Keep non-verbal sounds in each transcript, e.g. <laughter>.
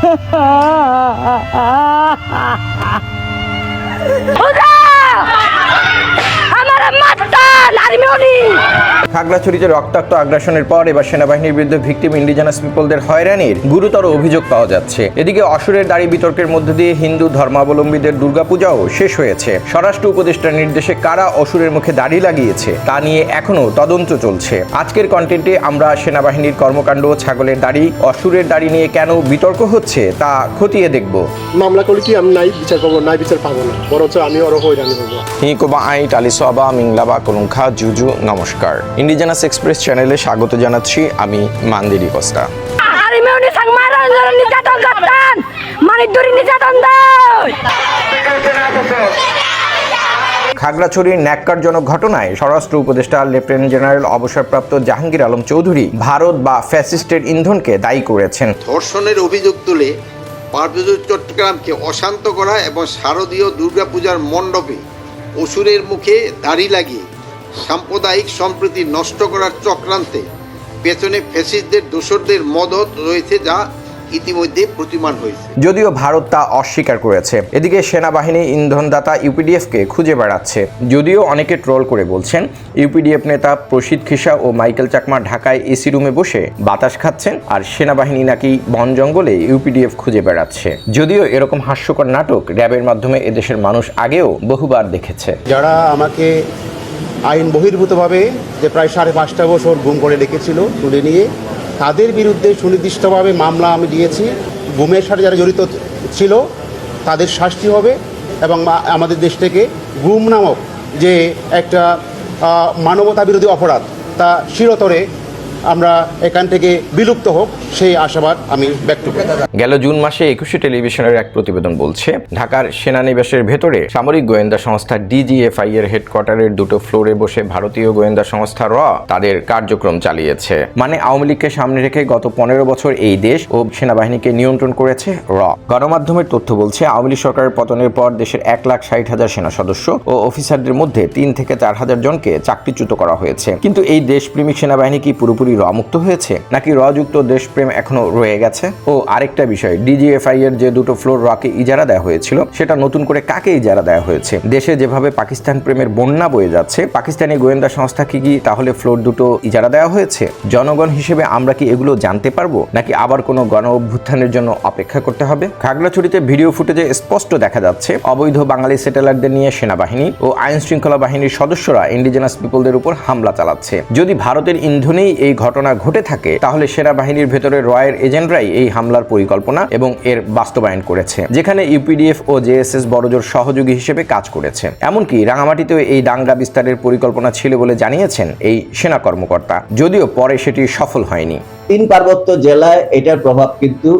<laughs> আমার মাত্তা নারীমণি খাগড়াছড়িতে রক্তাক্ত আগ্রাসনের পর এবার সেনাবাহিনীর বিরুদ্ধে ভিকটিম ইন্ডিজিনাস পিপলদের হয়রানির গুরুতর অভিযোগ পাওয়া যাচ্ছে। এদিকে অসুরের দাড়ি বিতর্কের মধ্য দিয়ে হিন্দু ধর্মাবলম্বীদের দুর্গাপূজাও শেষ হয়েছে। স্বরাষ্ট্র উপদেষ্টার নির্দেশে কারা অসুরের মুখে দাড়ি লাগিয়েছে তা নিয়ে এখনও তদন্ত চলছে। আজকের কন্টেন্টে আমরা সেনাবাহিনীর কর্মকাণ্ড ছাগলের দাড়ি অসুরের দাড়ি নিয়ে কেন বিতর্ক হচ্ছে তা খতিয়ে দেখব। মামলা করলে কি আমি নাই বিচার পাবো নাই বিচার পাবো না। বরঞ্চ আমি আরও হয়রানি হব। হিকোবা আই টালিসোয়াবা মিংলাবা কলুংখা জুজু নমস্কার। ইন্ডিজিনাস এক্সপ্রেস চ্যানেলে স্বাগত জানাচ্ছি আমি মান্দিরি কস্তা খাগড়াছড়ির ন্যাক্কারজনক ঘটনায় স্বরাষ্ট্র উপদেষ্টা লেফটেন্যান্ট জেনারেল অবসরপ্রাপ্ত জাহাঙ্গীর আলম চৌধুরী ভারত বা ফ্যাসিস্টের ইন্ধনকে দায়ী করেছেন। ধর্ষণের অভিযোগ তুলে পার্বত্য চট্টগ্রামকে অশান্ত করা এবং শারদীয় দুর্গাপূজার মণ্ডপে অসুরের মুখে দাড়ি লাগিয়ে সাম্প্রদায়িক সম্প্রীতি নষ্ট করার চক্রান্তে পেছনে ফ্যাসিস্টদের, দোসরদের মদত রয়েছে যা ইতিমধ্যে প্রতিমান হয়েছে। যদিও ভারত তা অস্বীকার করেছে। এদিকে সেনাবাহিনী ইন্ধনদাতা ইউপিডিএফকে খুঁজে বেড়াচ্ছে। যদিও অনেকে ট্রোল করে বলছেন ইউপিডিএফ নেতা প্রসিদ্ধ খিসা ও মাইকেল চাকমা ঢাকায় এসি রুমে বসে বাতাস খাচ্ছেন আর সেনাবাহিনী নাকি বন জঙ্গলে ইউপিডিএফ খুঁজে বেড়াচ্ছে। যদিও এরকম হাস্যকর নাটক র্যাবের মাধ্যমে এদেশের মানুষ আগেও বহুবার দেখেছে। যারা আমাকে আইন বহির্ভূতভাবে যে প্রায় সাড়ে পাঁচটা বছর গুম করে রেখেছিল তুলে নিয়ে তাদের বিরুদ্ধে সুনির্দিষ্টভাবে মামলা আমি দিয়েছি। গুমের সাথে যারা জড়িত ছিল, তাদের শাস্তি হবে এবং আমাদের দেশ থেকে গুম নামক যে একটা মানবতা বিরোধী অপরাধ, তা চিরতরে আমরা এখান থেকে বিলুপ্ত হোক, সেই আশাবাদ আমি ব্যক্ত করি। গেল জুন মাসে একুশে টেলিভিশনের এক প্রতিবেদন বলছে, ঢাকার সেনানিবাসের ভেতরে সামরিক গোয়েন্দা সংস্থা ডিজিএফআই এর হেডকোয়ার্টারের দুটো ফ্লোরে বসে ভারতীয় গোয়েন্দা সংস্থা র তাদের কার্যক্রম চালিয়েছে। মানে আওয়ামী লীগকে সামনে রেখে গত পনেরো বছর এই দেশ ও সেনাবাহিনীকে নিয়ন্ত্রণ করেছে র। গণমাধ্যমের তথ্য বলছে, আওয়ামী লীগ সরকারের পতনের পর দেশের এক লাখ ষাট হাজার সেনা সদস্য ও অফিসারদের মধ্যে তিন থেকে চার হাজার জনকে চাকরিচ্যুত করা হয়েছে। কিন্তু এই দেশপ্রেমিক সেনাবাহিনী কি পুরোপুরি র মুক্ত হয়েছে? নাকি রযুক্ত দেশপ্রেম এখনও রয়ে গেছে? ও, আরেকটা বিষয়। ডিজিএফআই এর যে দুটো ফ্লোর রকে ইজারা দেওয়া হয়েছিল, সেটা নতুন করে কাকে ইজারা দেওয়া হয়েছে? দেশে যেভাবে পাকিস্তান প্রেমের বন্যা বয়ে যাচ্ছে, পাকিস্তানি গোয়েন্দা সংস্থাকে কি তাহলে ফ্লোর দুটো ইজারা দেওয়া হয়েছে? জনগণ হিসেবে আমরা কি এগুলো জানতে পারব? নাকি আবার কোনো গণ অভ্যুত্থানের জন্য অপেক্ষা করতে হবে? খাগড়াছড়িতে ভিডিও ফুটেজে স্পষ্ট দেখা যাচ্ছে, অবৈধ বাঙালি সেটেলারদের নিয়ে সেনাবাহিনী ও আইন শৃঙ্খলা বাহিনীর সদস্যরা ইন্ডিজিনাস পিপলদের উপর হামলা চালাচ্ছে। যদি ভারতের ইন্ধনেই এই ঘটনা ঘটে থাকে, তাহলে সেনাবাহিনীর ভেতরে রয়ের এজেন্টরাই এই হামলার পরিকল্পনা এবং এর বাস্তবায়ন করেছে, যেখানে ইউপিডিএফ ও জেএসএস বড়জোর সহযোগী হিসেবে কাজ করেছে। এমনকি রাঙামাটিতেও এই দাঙ্গা বিস্তারের পরিকল্পনা ছিল বলে জানিয়েছেন এই সেনা কর্মকর্তা, যদিও পরে সেটি সফল হয়নি। তিন পার্বত্য জেলায় এটার প্রভাব কিন্তু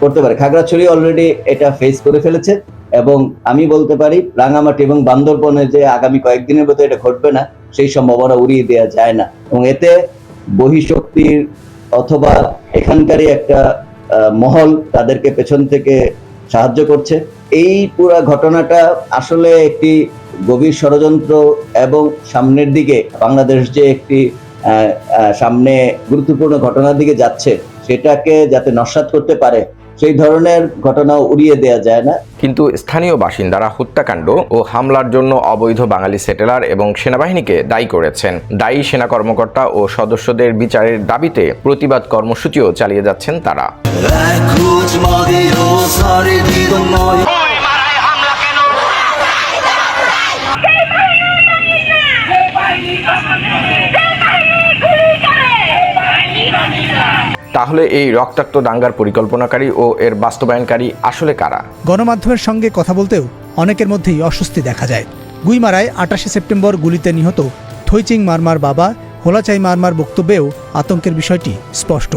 পড়তে পারে। খাগড়াছড়ি অলরেডি এটা ফেস করে ফেলেছে এবং আমি বলতে পারি, রাঙামাটি এবং বান্দরবনে যে আগামী কয়েকদিনের মধ্যে এটা ঘটবে না, সেই সম্ভাবনা উড়িয়ে দেওয়া যায় না। এবং এতে বহিঃশক্তির অথবা এখানকারই একটা মহল তাদেরকে পেছন থেকে সাহায্য করছে। এই পুরা ঘটনাটা আসলে একটি গভীর ষড়যন্ত্র এবং সামনের দিকে বাংলাদেশ যে একটি সামনে গুরুত্বপূর্ণ ঘটনার দিকে যাচ্ছে, সেটাকে যাতে নস্বাত করতে পারে সেই ধরনের ঘটনা উড়িয়ে দেওয়া যায় না। কিন্তু স্থানীয় বাসিন্দারা হত্যাকাণ্ড ও হামলার জন্য অবৈধ বাঙালি সেটেলার এবং সেনাবাহিনীকে দায়ী করেছেন। দায়ী সেনা কর্মকর্তা ও সদস্যদের বিচারের দাবিতে প্রতিবাদ কর্মসূচিও চালিয়ে যাচ্ছেন তারা। তাহলে এই রক্তাক্ত দাঙ্গার পরিকল্পনাকারী ও এর বাস্তবায়নকারী আসলে কারা? গণমাধ্যমের সঙ্গে কথা বলতেও অনেকের মধ্যেই অস্বস্তি দেখা যায়। গুইমারায় আটাশে সেপ্টেম্বর গুলিতে নিহত থৈচিং মারমার বাবা, হোলাচাই মারমার বক্তব্যেও আতঙ্কের বিষয়টি স্পষ্ট।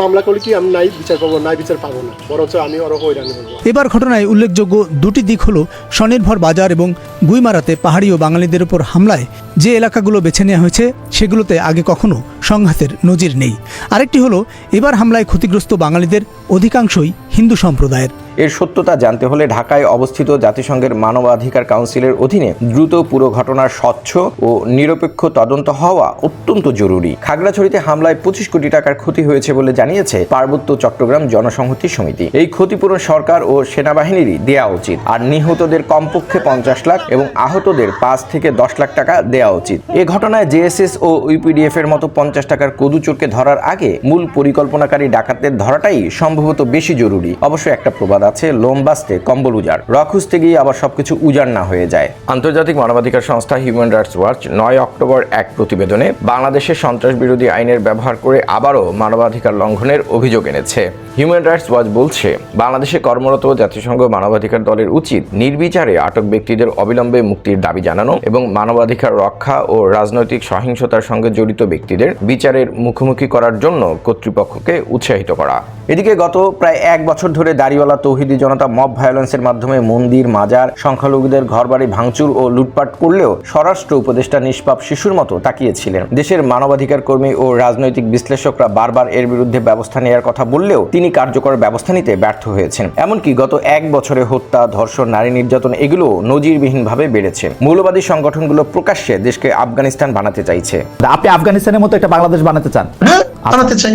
মামলা করলে কি আমি নাই বিচার পাবো নাই বিচার পাবো না? বরঞ্চ আমি হয়রানি হব। এবার ঘটনায় উল্লেখযোগ্য দুটি দিক হলো স্বনির্ভর বাজার এবং গুইমারাতে পাহাড়ি ও বাঙালিদের উপর হামলায় যে এলাকাগুলো বেছে নেওয়া হয়েছে, সেগুলোতে আগে কখনো সংঘাতের নজির নেই। আরেকটি হলো, এবার হামলায় ক্ষতিগ্রস্ত বাঙালিদের অধিকাংশই হিন্দু সম্প্রদায়ের। এর সত্যতা জানতে হলে ঢাকায় অবস্থিত জাতিসংঘের মানবাধিকার কাউন্সিলের অধীনে দ্রুত পুরো ঘটনার স্বচ্ছ ও নিরপেক্ষ তদন্ত হওয়া অত্যন্ত জরুরি। খাগড়াছড়িতে হামলায় পঁচিশ কোটি টাকার ক্ষতি হয়েছে বলে জানিয়েছে পার্বত্য চট্টগ্রাম জনসংহতি সমিতি। এই ক্ষতিপূরণ সরকার ও সেনাবাহিনীরই দেয়া উচিত, আর নিহতদের কমপক্ষে পঞ্চাশ লাখ এবং আহতদের পাঁচ থেকে দশ লাখ টাকা দেওয়া উচিত। এ ঘটনায় জেএসএস ও ইউপিডিএফ এর মতো পঞ্চাশ টাকার কদুচোরকে ধরার আগে মূল পরিকল্পনাকারী ডাকাতদের ধরাটাই সম্ভবত বেশি জরুরি। অবশ্য একটা প্রবাদ আছে লোম বাঁচতে কম্বল উজাড়। র খুঁজতে গিয়ে আবার সবকিছু উজাড় না হয়ে যায়। আন্তর্জাতিক মানবাধিকার সংস্থা হিউম্যান রাইটস ওয়াচ নয় অক্টোবর এক প্রতিবেদনে বাংলাদেশের সন্ত্রাস বিরোধী আইনের ব্যবহার করে আবারও মানবাধিকার লঙ্ঘনের অভিযোগ এনেছে। হিউম্যান রাইটস ওয়াচ বলছে বাংলাদেশে কর্মরত জাতিসংঘ মানবাধিকার দলের উচিত নির্বিচারে আটক ব্যক্তিদের অবিলম্বে মুক্তির দাবি জানানো এবং মানবাধিকার রক্ষা ও রাজনৈতিক সহিংসতার সঙ্গে জড়িত ব্যক্তিদের বিচারের মুখোমুখি করার জন্য কর্তৃপক্ষকে উৎসাহিত করা। এদিকে গত প্রায় এক বছর ধরে দাড়িওয়ালা তৌহিদি জনতা মব ভায়োলেন্সের মাধ্যমে মন্দির মাজার সংখ্যালঘুদের ঘরবাড়ি ভাঙচুর ও লুটপাট করলেও স্বরাষ্ট্র উপদেষ্টা নিষ্পাপ শিশুর মতো তাকিয়েছিলেন। দেশের মানবাধিকার কর্মী ও রাজনৈতিক বিশ্লেষকরা বারবার এর বিরুদ্ধে ব্যবস্থা নেওয়ার কথা বললেও তিনি কার্যকর ব্যবস্থা নিতে ব্যর্থ হয়েছেন। এমনকি গত এক বছরে হত্যা ধর্ষণ নারী নির্যাতন এগুলো নজিরবিহীনভাবে বেড়েছে। মৌলবাদী সংগঠনগুলো প্রকাশ্যে দেশকে আফগানিস্তান বানাতে চাইছে। আপনি আফগানিস্তানের মতো একটা বাংলাদেশ বানাতে চান? হ্যাঁ বানাতে চাই।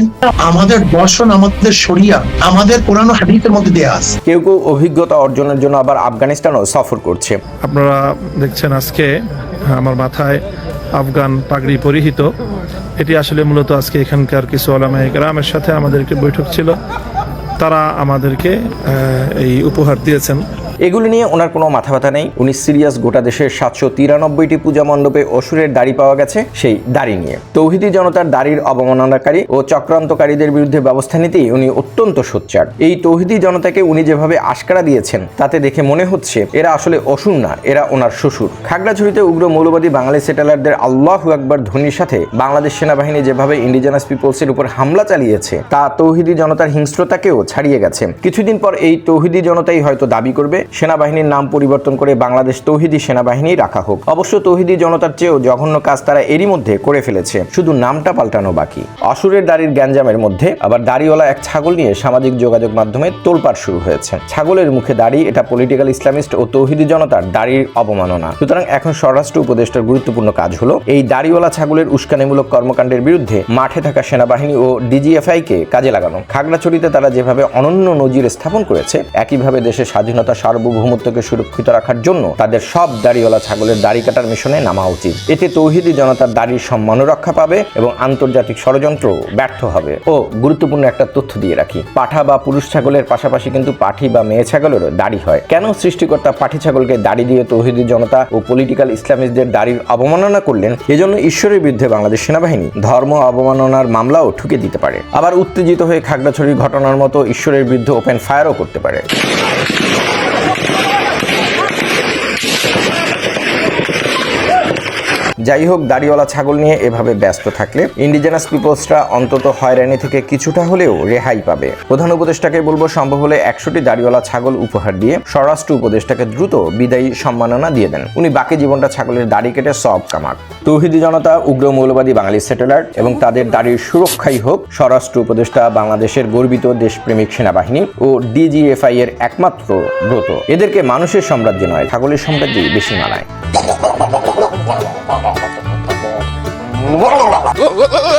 আমাদের দর্শন আমাদের শরিয়া আমাদের পুরানো হাদিসের মধ্যে দেয়া আছে। কেউ কেউ অভিজ্ঞতা অর্জনের জন্য আবার আফগানিস্তানও সফর করছে। আপনারা দেখছেন আজকে, আমার মাথায় আফগান পাগড়ি পরিহিত। এটি আসলে মূলত আজকে এখানকার কিছু আলামায় গ্রামের সাথে আমাদেরকে বৈঠক ছিল। তারা আমাদেরকে এই উপহার দিয়েছেন। এগুলি নিয়ে ওনার কোনো মাথা ব্যথা নেই। উনি সিরিয়াস গোটা দেশের সাতশো তিরানব্বইটি পূজা মণ্ডপে অসুরের দাড়ি পাওয়া গেছে সেই দাড়ি নিয়ে। তৌহিদি জনতার দাড়ির অবমাননাকারী ও চক্রান্তকারীদের বিরুদ্ধে ব্যবস্থা নিতেই উনি অত্যন্ত সোচ্চার। এই তৌহিদি জনতাকে উনি যেভাবে আশকারা দিয়েছেন, তাতে দেখে মনে হচ্ছে এরা আসলে অসুর না, এরা ওনার শ্বশুর। খাগড়াছড়িতে উগ্র মৌলবাদী বাঙালি সেটেলারদের আল্লাহ আকবর ধ্বনির সাথে বাংলাদেশ সেনাবাহিনী যেভাবে ইন্ডিজিনাস পিপলসের উপর হামলা চালিয়েছে, তা তৌহিদি জনতার হিংস্রতাকেও ছাড়িয়ে গেছে। কিছুদিন পর এই তৌহিদি জনতাই হয়তো দাবি করবে সেনাবাহিনীর নাম পরিবর্তন করে বাংলাদেশ তৌহিদি সেনাবাহিনী রাখা হোক। অবশ্য তৌহিদি জনতার চেয়েও জঘন্য কাজ তারা এরই মধ্যে করে ফেলেছে। শুধু নামটা পাল্টানো বাকি। অসুরের দাড়ির গ্যাঞ্জামের মধ্যে আবার দাড়িওয়ালা এক ছাগল নিয়ে সামাজিক যোগাযোগ মাধ্যমে তোলপাড় শুরু হয়েছে। ছাগলের মুখে দাড়ি, এটা পলিটিক্যাল ইসলামিস্ট ও তৌহিদি জনতার দাড়ির অবমাননা। সুতরাং এখন স্বরাষ্ট্র উপদেষ্টার গুরুত্বপূর্ণ কাজ হলো এই দাড়িওয়ালা ছাগলের উস্কানিমূলক কর্মকাণ্ডের বিরুদ্ধে মাঠে থাকা সেনাবাহিনী ও ডিজিএফআই কে কাজে লাগানো। খাগড়াছড়িতে তারা যেভাবে অনন্য নজির স্থাপন করেছে, একইভাবে দেশের স্বাধীনতা সার্বভৌমত্বকে সুরক্ষিত রাখার জন্য তাদের সব দাড়িওয়ালা ছাগলের দাড়ি কাটার মিশনে নামা উচিত। এতে তৌহিদি জনতার দাড়ির সম্মানও রক্ষা পাবে এবং আন্তর্জাতিক ষড়যন্ত্র ব্যর্থ হবে। ও গুরুত্বপূর্ণ একটা তথ্য দিয়ে রাখি। পাঠা বা পুরুষ ছাগলের পাশাপাশি কিন্তু পাঠি বা মেয়ে ছাগলেরও দাড়ি হয়। কেন সৃষ্টিকর্তা পাঠি ছাগলকে দাড়ি দিয়ে তৌহিদি জনতা ও পলিটিক্যাল ইসলামিস্টদের দাড়ির অবমাননা করলেন, এজন্য ঈশ্বরের বিরুদ্ধে বাংলাদেশ সেনাবাহিনী ধর্ম অবমাননার মামলাও ঠুকে দিতে পারে। আবার উত্তেজিত হয়ে খাগড়াছড়ির ঘটনার মতো ঈশ্বরের বিরুদ্ধে ওপেন ফায়ারও করতে পারে। Oh, my God. যাই হোক, দাড়িওয়ালা ছাগল নিয়ে এভাবে ব্যস্ত থাকলে ইন্ডিজেনাস পিপলসরা অন্তত হয়রানি থেকে কিছুটা হলেও রেহাই পাবে। প্রধান উপদেষ্টাকে বলব, সম্ভব হলে একশোটি দাড়িওয়ালা ছাগল উপহার দিয়ে স্বরাষ্ট্র উপদেষ্টাকে দ্রুত বিদায়ী সম্মাননা দিয়ে দেন। উনি বাকি জীবনটা ছাগলের দাড়ি কেটে সব কামাক। তৌহিদি জনতা, উগ্র মৌলবাদী বাঙালি সেটেলার এবং তাদের দাড়ির সুরক্ষাই হোক, স্বরাষ্ট্র উপদেষ্টা, বাংলাদেশের গর্বিত দেশপ্রেমিক সেনাবাহিনী ও ডিজিএফআই এর একমাত্র ব্রত। এদেরকে মানুষের সাম্রাজ্য নয়, ছাগলের সাম্রাজ্যই বেশি মানায়। 汪汪了